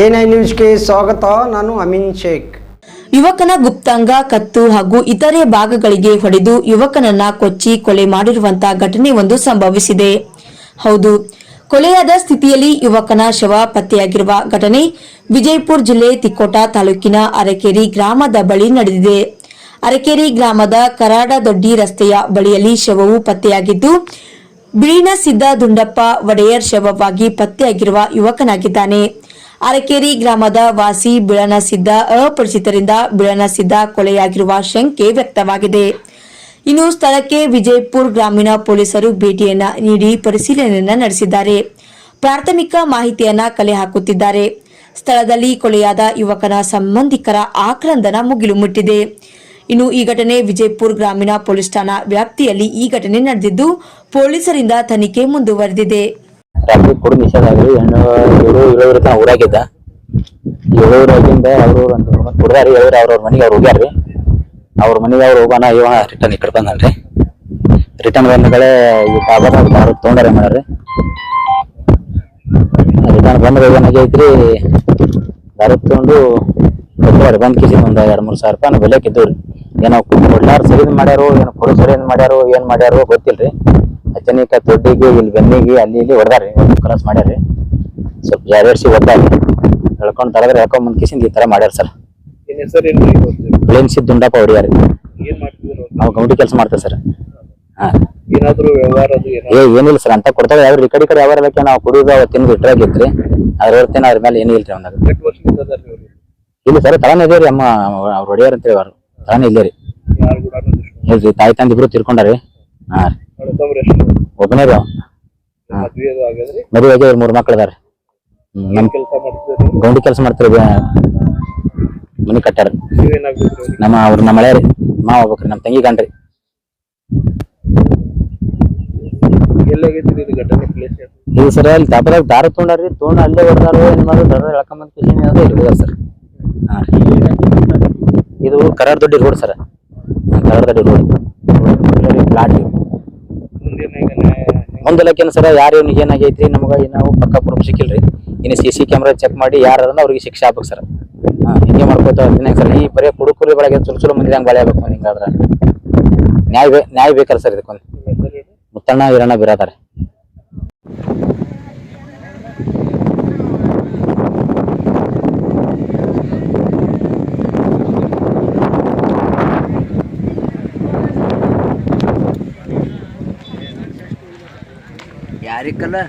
NI ನ್ಯೂಸ್ಗೆ ಸ್ವಾಗತ, ನಾನು ಅಮಿನ್ ಶೇಖ್. ಯುವಕನ ಗುಪ್ತಾಂಗ, ಕತ್ತು ಹಾಗೂ ಇತರೆ ಭಾಗಗಳಿಗೆ ಹೊಡೆದು ಯುವಕನನ್ನ ಕೊಚ್ಚಿ ಕೊಲೆ ಮಾಡಿರುವಂತಹ ಘಟನೆ ಒಂದು ಸಂಭವಿಸಿದೆ. ಹೌದು, ಕೊಲೆಯಾದ ಸ್ಥಿತಿಯಲ್ಲಿ ಯುವಕನ ಶವ ಪತ್ತೆಯಾಗಿರುವ ಘಟನೆ ವಿಜಯಪುರ ಜಿಲ್ಲೆ ತಿಕೋಟ ತಾಲೂಕಿನ ಅರಕೇರಿ ಗ್ರಾಮದ ಬಳಿ ನಡೆದಿದೆ. ಅರಕೇರಿ ಗ್ರಾಮದ ಕರಾಡದೊಡ್ಡಿ ರಸ್ತೆಯ ಬಳಿಯಲ್ಲಿ ಶವವು ಪತ್ತೆಯಾಗಿದ್ದು ಬಿಳಿನ ಸಿದ್ದ ದುಂಡಪ್ಪ ಒಡೆಯರ್ ಶವವಾಗಿ ಪತ್ತೆಯಾಗಿರುವ ಯುವಕನಾಗಿದ್ದಾನೆ. ಅರಕೇರಿ ಗ್ರಾಮದ ವಾಸಿ ಬಿಳನಸಿದ್ದ ಅಪರಿಚಿತರಿಂದ ಬಿಳನಸಿದ್ದ ಕೊಲೆಯಾಗಿರುವ ಶಂಕೆ ವ್ಯಕ್ತವಾಗಿದೆ. ಇನ್ನು ಸ್ಥಳಕ್ಕೆ ವಿಜಯಪುರ ಗ್ರಾಮೀಣ ಪೊಲೀಸರು ಭೇಟಿಯನ್ನ ನೀಡಿ ಪರಿಶೀಲನೆಯನ್ನ ನಡೆಸಿದ್ದಾರೆ. ಪ್ರಾಥಮಿಕ ಮಾಹಿತಿಯನ್ನ ಕಲೆ ಹಾಕುತ್ತಿದ್ದಾರೆ. ಸ್ಥಳದಲ್ಲಿ ಕೊಲೆಯಾದ ಯುವಕನ ಸಂಬಂಧಿಕರ ಆಕ್ರಂದನ ಮುಗಿಲು ಮುಟ್ಟಿದೆ ಇನ್ನು ಈ ಘಟನೆ ವಿಜಯಪುರ ಗ್ರಾಮೀಣ ಪೊಲೀಸ್ ಠಾಣಾ ವ್ಯಾಪ್ತಿಯಲ್ಲಿ ಈ ಘಟನೆ ನಡೆದಿದ್ದು, ಪೊಲೀಸರಿಂದ ತನಿಖೆ ಮುಂದುವರೆದಿದೆ. ರಾತ್ರಿ ಕುಡಿ ನಿಷೇಧ ಆಗ್ರಿ ಹೆಣ್ಣು ಏಳು ಏಳುವರೆ ತನಕ ಊರಾಗಿದ್ದ. ಏಳುವರೆ ಆಗಿಂದ ಅವ್ರು ಒಂದು ಕುಡ್ದಾರಿ ಏಳುವರೆ ಅವ್ರವ್ರ ಮನೆಗೆ ಅವ್ರು ಹೋಗ್ಯಾರ್ರಿ. ಅವ್ರ ಮನೆಗೆ ಅವ್ರು ಹೋಗೋಣ ಇವ ರಿಟರ್ನ್ ಈ ಕಡೆ ರಿಟರ್ನ್ ಬಂದ ಕಡೆ ಈ ಬಾಬಾ ದಾರು ತೊಗೊಂಡಾರೆ ಮಾಡ್ರಿ ರಿಟರ್ನ್ ಬಂದ್ರೆ ಏನಾಗೈತ್ರಿ ದಾರು ತಗೊಂಡು ಬಂದ್ ಕಿಸಿ ಒಂದ್ ಎರಡ್ ಮೂರ್ ಸಾವಿರ ರೂಪಾಯಿ ಬೆಲೆ ಇದ್ದವ್ರಿ. ಏನೋ ಕೊಡ್ಲಾರ ಸರಿ ಮಾಡ್ಯಾರೋ ಏನೋ ಕೊಡು ಸರಿ ಮಾಡ್ಯಾರೋ ಏನ್ ಮಾಡ್ಯಾರೋ ಗೊತ್ತಿಲ್ರಿ. ಅಚನಿಕ ದೊಡ್ಡಿಗೆ ಇಲ್ಲಿ ಬೆನ್ನಿಗೆ ಅಲ್ಲಿ ಇಲ್ಲಿ ಹೊಡೆದಾರಿ ಕ್ರಾಸ್ ಮಾಡ್ಯಾರಿ ಸ್ವಲ್ಪ ಜಾರೇಡ್ಸಿ ಒದ್ದಾರಿ ಹೇಳ್ಕೊಂಡ್ ತರದ್ರೆ ಯಾಕೋ ಮುಂದ್ ಕಿಸಿಂದ ಈ ತರ ಮಾಡ್ಯಾರ ಸರ್. ಗೊತ್ತಿಲ್ಲ. ದುಂಡಪ್ಪ ಹೊಡಿಯಾರಿ ನಾವು ಗೌಂಡಿ ಕೆಲಸ ಮಾಡ್ತೇವೆ ಸರ್. ಹಾ. ಏನಾದ್ರು ವ್ಯವಹಾರ ಏ ಏನಿಲ್ಲ ಸರ್ ಅಂತ ಕೊಡ್ತಾರೆ. ಯಾವ್ದು ಈ ಕಡೆ ಕಡೆ ಯಾವ ಇಲ್ಲಕ್ಕೆ ನಾವು ಕುಡಿಯೋದು ತಿನ್ನದು ತಿನ್ನೋದು ಇಟ್ರಾಗಿತ್ರಿ. ಅದ್ರ ಹೊರತೇನೆ ಅದ್ರ ಮೇಲೆ ಏನೂ ಇಲ್ರಿ ಅವನಾಗ ಇಲ್ಲಿ ಸರ್ ತಳನೇ ಇದೆ ರೀ ಅಮ್ಮ ಅವ್ರು ಹೊಡಿಯಾರ ಅಂತ ಹೇಳಿ ಅವ್ರು. ತಳನೇ ಇಲ್ಲೇ ರೀ. ಇಲ್ರಿ ತಾಯಿ ತಂದೆ ಇಬ್ರು ತಿರ್ಕೊಂಡಾರಿ. ಹಾ ರೀ. ಒಬ್ಬನೇ ಮದ್ವೆ ಅದು ಆಗ್ಯದ್ರಿ ಮದುವೆ ಆಗಿ ಮೂರ್ ಮಕ್ಳು ಅದಾರ ನಮ್ ಗೌಂಡಿ ಕೆಲಸ ಮಾಡ್ತಾರೆ ಮನಿ ಕಟ್ಟಾರ ನಮ್ಮ ಅವ್ರ ನಮ್ಮ ಮಳೆ ರೀ. ಮಾವ ಹೋಗ್ಬೇಕ್ರಿ ನಮ್ಮ ತಂಗಿ ಗಂಡ್ರಿ ಇದು ಸರ್ ಅಲ್ಲಿ ತಾಪದಾಗ ದಾರ ತೊಗೊಂಡಾರ್ರಿ, ತೊಗೊಂಡು ಅಲ್ಲೇ ಹೊಡೆದಾರು ಏನ್ ಮಾಡೋದು ದರ ಸರ್. ಹಾ ರೀ. ಇದು Karar Doddi road sir. Karar Doddi road. Plot ಮುಂದಲಕ್ಕೇನು sir, ಯಾರು ಇವ್ನಿಗೆ ಏನಾಗೈತ್ರಿ ನಮಗ ನಾವು ಪಕ್ಕ ಪ್ರೂಫ್ ಸಿಕ್ಕಿಲ್ರಿ. ಇನ್ನು ಸಿ ಸಿ ಕ್ಯಾಮ್ರಾ ಚೆಕ್ ಮಾಡಿ ಯಾರು ಅವ್ರಿಗೆ ಶಿಕ್ಷೆ ಆಗ್ಬೇಕು ಸರ್. ಹಿಂಗೆ ಮಾಡ್ಕೋತ ಸರ್. ಈ ಬರೀ ಕುಡುಕುರಿ ಬಳಗೆ ಚುಲು ಚುಲು ಮಂದಿ ಹಂಗೆ ಬಳೆ ಹಿಂಗಾದ್ರ ನ್ಯಾಯ ನ್ಯಾಯ ಬೇಕಲ್ಲ ಸರ್ ಇದಕ್ಕೊಂದು. ಮುತ್ತಣ್ಣ ಈರಣ್ಣ ಬಿರಾದಾರೆ. हरे कलर